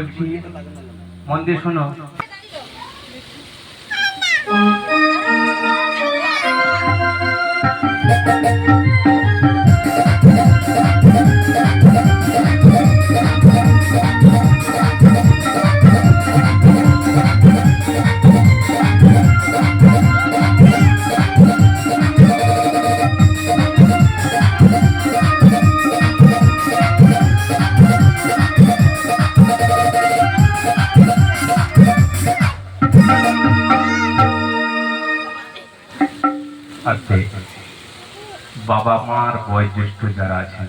বলছি মন দিয়ে শোনো। আচ্ছা বাবা মার বয়োজ্যেষ্ঠ যারা আছেন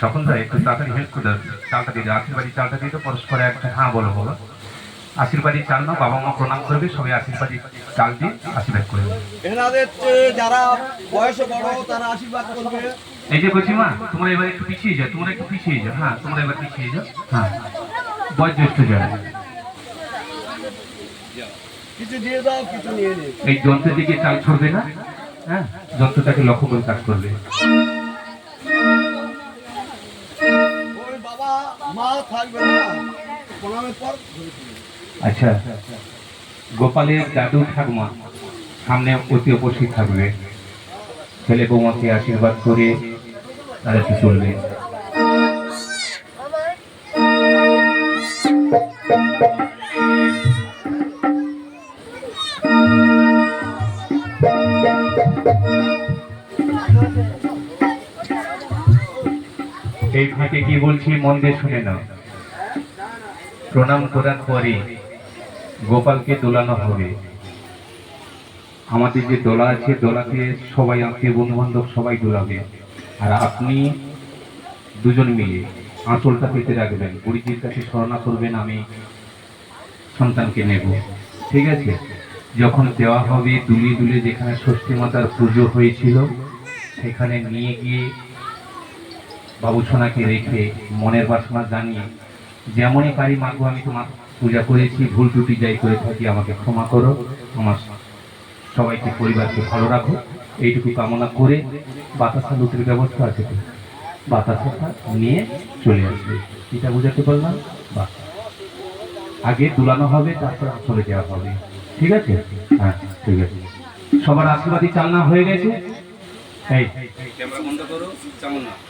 সকলরা একটু তাড়াতাড়ি হেল্প করে। চালটা দিয়ে দাও। আশীর্বাদী চালটা দিয়ে তো পরস্পরে একটা হ্যাঁ বলো বলো। আশীর্বাদী চাল না বাবা মা প্রণাম করবে সবাই আশীর্বাদী চাল দিয়ে আশীর্বাদ করবে যারা বয়সে বড় তারা আশীর্বাদ করবে। এই যে বলছি মা তোমরা এবার একটু পিছিয়ে যাও তোমরা একটু পিছিয়ে যাও হ্যাঁ তোমরা এবার পিছিয়ে যাও হ্যাঁ। বয়োজ্যেষ্ঠ যারা। কিছু দিয়ে দাও কিছু নিয়ে নিই এই যন্ত্রের দিকে চাল ছড়বে না? হ্যাঁ? যন্ত্রটাকে লক্ষ্য করে কাজ করবে। ওই বাবা মা থাকবে না। প্রণামের পর আচ্ছা গোপালের দাদু ঠাকুমা সামনে অতি উপস্থিত থাকবে। ছেলে বৌমাকে আশীর্বাদ করে তারা কি চলবে এই ফাঁকে কি বলছি, মন দিয়ে শুনে নাও। প্রণাম করার পরে গোপালকে দোলানো হবে। আমাদের যে দোলা আছে, দোলাকে সবাই আত্মীয় বন্ধু বান্ধব সবাই দোলাবে। আর আপনি দুজন মিলে আঁচলটা পেতে রাখবেন। বুড়িজির কাছে স্মরণা করবেন, আমি সন্তানকে নেব। ঠিক আছে? যখন দেওয়া হবে, দুলিয়ে দুলিয়ে যেখানে ষষ্ঠী মাতার পুজো হয়েছিল, সেখানে নিয়ে গিয়ে বাবুসোনাকে রেখে মনের বাসনা জানিয়ে, যেমনই পারি মাগো, আমি তোমার পূজা করেছি, ভুল ত্রুটি যাই করে থাকি, আমাকে ক্ষমা করো। আমার সবাইকে, পরিবারকে ভালো রাখো। এইটুকু কামনা করে বাতাসা লুটের ব্যবস্থা আছে তো? বাতাসাটা নিয়ে চলে আসবে। এটা বুঝাতে পারলাম? বা আগে তুলানো হবে, তারপর চলে দেওয়া হবে। ঠিক আছে? হ্যাঁ ঠিক আছে। সবার আশীর্বাদী চালনা হয়ে গেছে। এই। ক্যামেরা বন্ধ করো কেমন না